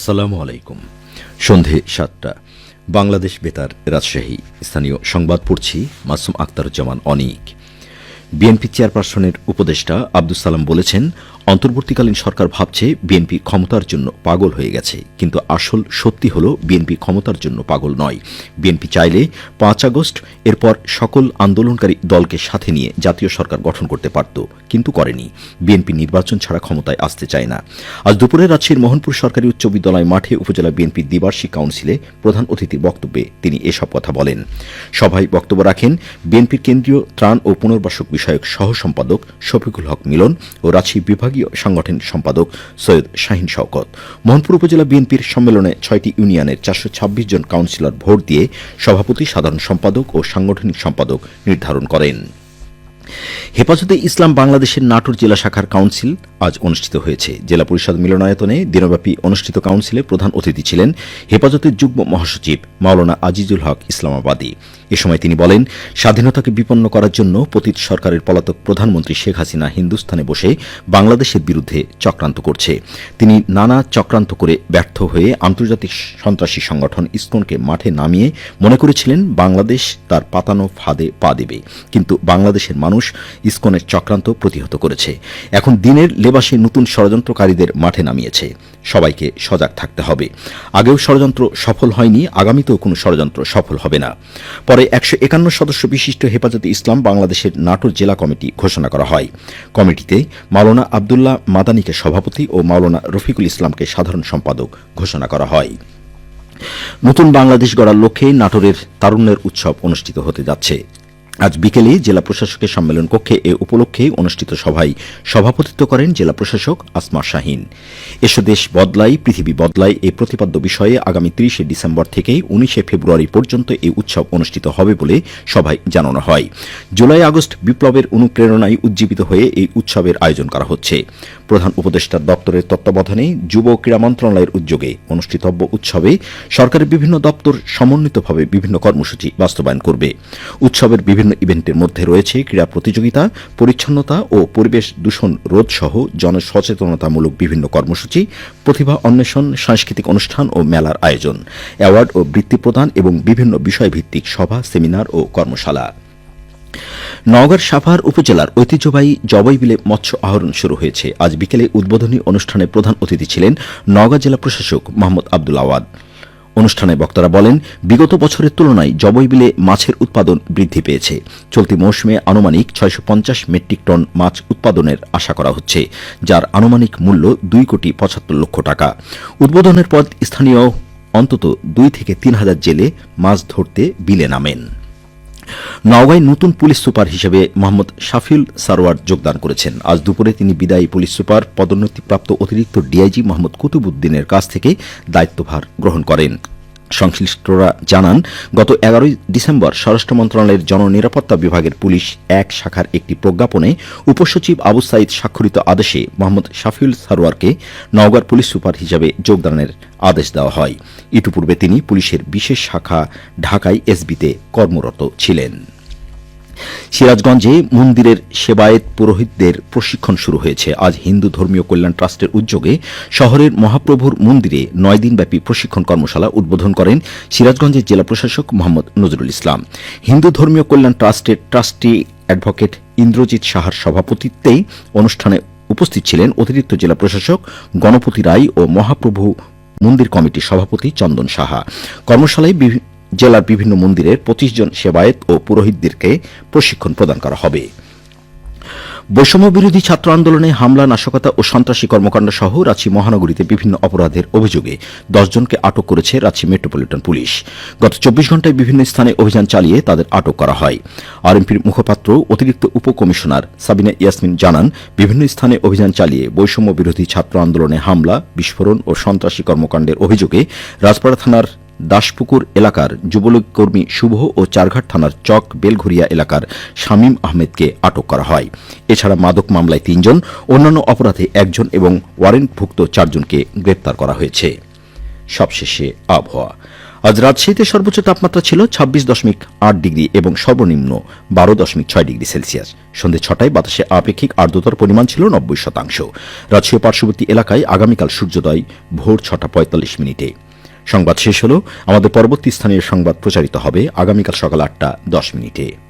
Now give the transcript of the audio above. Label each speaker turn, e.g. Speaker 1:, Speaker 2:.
Speaker 1: আসসালামু আলাইকুম। সন্ধে সাতটা। বাংলাদেশ বেতার রাজশাহী। স্থানীয় সংবাদ পড়ছি মাসুম আক্তারুজ্জামান অনিক। বিএনপি চেয়ারপারসনের উপদেষ্টা আব্দুল সালাম বলেছেন, অন্তর্বর্তীকালীন সরকার ভাবছে বিএনপি ক্ষমতার জন্য পাগল হয়ে গেছে, কিন্তু আসল সত্যি হল বিএনপি ক্ষমতার জন্য পাগল নয়। বিএনপি চাইলে পাঁচ আগস্ট এরপর সকল আন্দোলনকারী দলকে সাথে নিয়ে জাতীয় সরকার গঠন করতে পারত, কিন্তু করেনি। বিএনপি নির্বাচন ছাড়া ক্ষমতায় আসতে চায় না। আজ দুপুরে রাজশাহীর মোহনপুর সরকারি উচ্চ বিদ্যালয় মাঠে উপজেলা বিএনপির দ্বিবার্ষিক কাউন্সিলে প্রধান অতিথির বক্তব্যে তিনি এসব কথা বলেন। সভায় বক্তব্য রাখেন বিএনপির কেন্দ্রীয় ত্রাণ ও পুনর্বাসক বিষয়ক সহ সম্পাদক শফিকুল হক মিলন ও রাঁচি বিভাগীয় সাংগঠনিক সম্পাদক সৈয়দ শাহিন শওকত। মোহনপুর উপজেলা বিএনপির সম্মেলনে ছয়টি ইউনিয়নের চারশো ছাব্বিশ জন কাউন্সিলর ভোট দিয়ে সভাপতি সাধারণ সম্পাদক ও সাংগঠনিক সম্পাদক নির্ধারণ করেন। হেফাজতে ইসলাম বাংলাদেশের নাটোর জেলা শাখার কাউন্সিল আজ অনুষ্ঠিত হয়েছে। জেলা পরিষদ মিলনায়তনে দিনব্যাপী অনুষ্ঠিত কাউন্সিলে প্রধান অতিথি ছিলেন হেফাজতের যুগ্ম মহাসচিব মাওলানা আজিজুল হক ইসলামাবাদী। এ সময় তিনি বলেন, স্বাধীনতাকে বিপন্ন করার জন্য পতীত সরকারের পলাতক প্রধানমন্ত্রী শেখ হাসিনা হিন্দুস্থানে বসে বাংলাদেশের বিরুদ্ধে চক্রান্ত করছে। তিনি নানা চক্রান্ত করে ব্যর্থ হয়ে আন্তর্জাতিক সন্ত্রাসী সংগঠন ইসকনকে মাঠে নামিয়ে মনে করেছিলেন, বাংলাদেশ তার পাতানো ফাঁদে পা দেবে। কিন্তু বাংলাদেশের মানুষ ইসকনের চক্রান্ত প্রতিহত করেছে। এখন দিনের লেবাসে নতুন ষড়যন্ত্রকারীদের মাঠে নামিয়েছে। সবাইকে সজাগ থাকতে হবে। আগেও ষড়যন্ত্র সফল হয়নি, আগামীতেও কোনো ষড়যন্ত্র সফল হবে না। পরে একশো একান্ন সদস্য বিশিষ্ট হেফাজতে ইসলাম বাংলাদেশের নাটোর জেলা কমিটি ঘোষণা করা হয়। কমিটিতে মাওলানা আবদুল্লাহ মাদানীকে সভাপতি ও মাওলানা রফিকুল ইসলামকে সাধারণ সম্পাদক ঘোষণা করা হয়। নতুন বাংলাদেশ গড়ার লক্ষ্যে নাটোরের তারুণ্যের উৎসব অনুষ্ঠিত হতে যাচ্ছে। আজ বিকেলে জেলা প্রশাসকের সম্মেলন কক্ষে এ উপলক্ষে অনুষ্ঠিত সভায় সভাপতিত্ব করেন জেলা প্রশাসক আসমা শাহিন। এসো দেশ বদলাই পৃথিবী বদলাই এই প্রতিপাদ্য বিষয়ে আগামী তিরিশে ডিসেম্বর থেকে উনিশে ফেব্রুয়ারি পর্যন্ত এই উৎসব অনুষ্ঠিত হবে বলে সভায় জানানো হয়। জুলাই আগস্ট বিপ্লবের অনুপ্রেরণায় উজ্জীবিত হয়ে এই উৎসবের আয়োজন করা হচ্ছে। প্রধান উপদেষ্টার দপ্তরের তত্ত্বাবধানে যুব ক্রীড়া মন্ত্রণালয়ের উদ্যোগে অনুষ্ঠিতব্য উৎসবে সরকারের বিভিন্ন দপ্তর সমন্বিতভাবে বিভিন্ন কর্মসূচি বাস্তবায়ন করবে। উৎসবের বিভিন্ন ইভেন্টের মধ্যে রয়েছে ক্রীড়া প্রতিযোগিতা, পরিচ্ছন্নতা ও পরিবেশ দূষণ রোধ সহ জনসচেতনতামূলক বিভিন্ন কর্মসূচি, প্রতিভা অন্বেষণ, সাংস্কৃতিক অনুষ্ঠান ও মেলার আয়োজন, অ্যাওয়ার্ড ও বৃত্তি প্রদান এবং বিভিন্ন বিষয়ভিত্তিক সভা, সেমিনার ও কর্মশালা। নওগাঁর সাভার উপজেলার ঐতিহ্যবাহী জবইবিলে মৎস্য আহরণ শুরু হয়েছে। আজ বিকেলে উদ্বোধনী অনুষ্ঠানে প্রধান অতিথি ছিলেন নওগাঁ জেলা প্রশাসক মোহাম্মদ আব্দুল আওয়াদ। অনুষ্ঠানে বক্তারা বলেন, বিগত বছরের তুলনায় জবইবিলে মাছের উৎপাদন বৃদ্ধি পেয়েছে। চলতি মৌসুমে আনুমানিক ছয়শো পঞ্চাশ মেট্রিক টন মাছ উৎপাদনের আশা করা হচ্ছে, যার আনুমানিক মূল্য দুই কোটি পঁচাত্তর লক্ষ টাকা। উদ্বোধনের পর স্থানীয় অন্তত দুই থেকে তিন হাজার জেলে মাছ ধরতে বিলে নামেন। নওগাঁয় নতুন পুলিশ সুপার হিসেবে মোহাম্মদ শাফিল সারোয়ার যোগদান করেছেন। আজ দুপুরে তিনি বিদায়ী পুলিশ সুপার, পদোন্নতিপ্রাপ্ত অতিরিক্ত ডিআইজি মোহাম্মদ কুতুবুদ্দিনের কাছ থেকে দায়িত্বভার গ্রহণ করেন। সংশ্লিষ্টরা জানান, গত এগারোই ডিসেম্বর স্বরাষ্ট্র মন্ত্রণালয়ের জননিরাপত্তা বিভাগের পুলিশ এক শাখার একটি প্রজ্ঞাপনে উপসচিব আবু সাইদ স্বাক্ষরিত আদেশে মোহাম্মদ শাফিউল সারোয়ারকে নওগাঁর পুলিশ সুপার হিসেবে যোগদানের আদেশ দেওয়া হয়। ইতিপূর্বে তিনি পুলিশের বিশেষ শাখা ঢাকায় এসবিতে কর্মরত ছিলেন। সিরাজগঞ্জে মন্দিরের সেবায়েত পুরোহিতদের প্রশিক্ষণ শুরু হয়েছে। আজ হিন্দু ধর্মীয় কল্যাণ ট্রাস্টের উদ্যোগে শহরের মহাপ্রভুর মন্দিরে নয় দিনব্যাপী প্রশিক্ষণ কর্মশালা উদ্বোধন করেন সিরাজগঞ্জের জেলা প্রশাসক মোহাম্মদ নজরুল ইসলাম। হিন্দু ধর্মীয় কল্যাণ ট্রাস্টের ট্রাস্টি অ্যাডভোকেট ইন্দ্রজিৎ সাহার সভাপতিত্বেই অনুষ্ঠানে উপস্থিত ছিলেন অতিরিক্ত জেলা প্রশাসক গণপতি রায় ও মহাপ্রভু মন্দির কমিটির সভাপতি চন্দন সাহা। কর্মশালায় জেলার বিভিন্ন মন্দিরের পঁচিশ জন সেবায়েত ও পুরোহিতদেরকে প্রশিক্ষণ প্রদান করা হবে। বৈষম্য বিরোধী ছাত্র আন্দোলনে হামলা, নাশকতা ও সন্ত্রাসী কর্মকাণ্ড সহ রাঁচি মহানগরীতে বিভিন্ন অপরাধের অভিযোগে দশজনকে আটক করেছে রাঁচি মেট্রোপলিটন পুলিশ। গত চব্বিশ ঘন্টায় বিভিন্ন স্থানে অভিযান চালিয়ে তাদের আটক করা হয়। আরএমপির মুখপাত্র অতিরিক্ত উপকমিশনার সাবিনা ইয়াসমিন জানান, বিভিন্ন স্থানে অভিযান চালিয়ে বৈষম্য বিরোধী ছাত্র আন্দোলনে হামলা, বিস্ফোরণ ও সন্ত্রাসী কর্মকাণ্ডের অভিযোগে রাজপাড়া থানার দাসপুকুর এলাকার যুবলীগ কর্মী শুভ ও চারঘাট থানার চক বেলঘুরিয়া এলাকার শামীম আহমেদকে আটক করা হয়। এছাড়া মাদক মামলায় তিনজন, অন্যান্য অপরাধে একজন এবং ওয়ারেন্টভুক্ত চারজনকে গ্রেপ্তার করা হয়েছে। সবশেষে আবহাওয়া। আজ রাজশাহীতে সর্বোচ্চ তাপমাত্রা ছিল ছাব্বিশ দশমিক আট ডিগ্রি এবং সর্বনিম্ন বারো দশমিক ছয় ডিগ্রি সেলসিয়াস। সন্ধে ছটায় বাতাসে আপেক্ষিক আর্দ্রতার পরিমাণ ছিল নব্বই শতাংশ। রাজশাহী পার্শ্ববর্তী এলাকায় আগামীকাল সূর্যোদয় ভোর ছটা পঁয়তাল্লিশ মিনিটে। সংবাদ শেষ হল। আমাদের পরবর্তী স্থানীয় সংবাদ প্রচারিত হবে আগামীকাল সকাল আটটা দশ মিনিটে।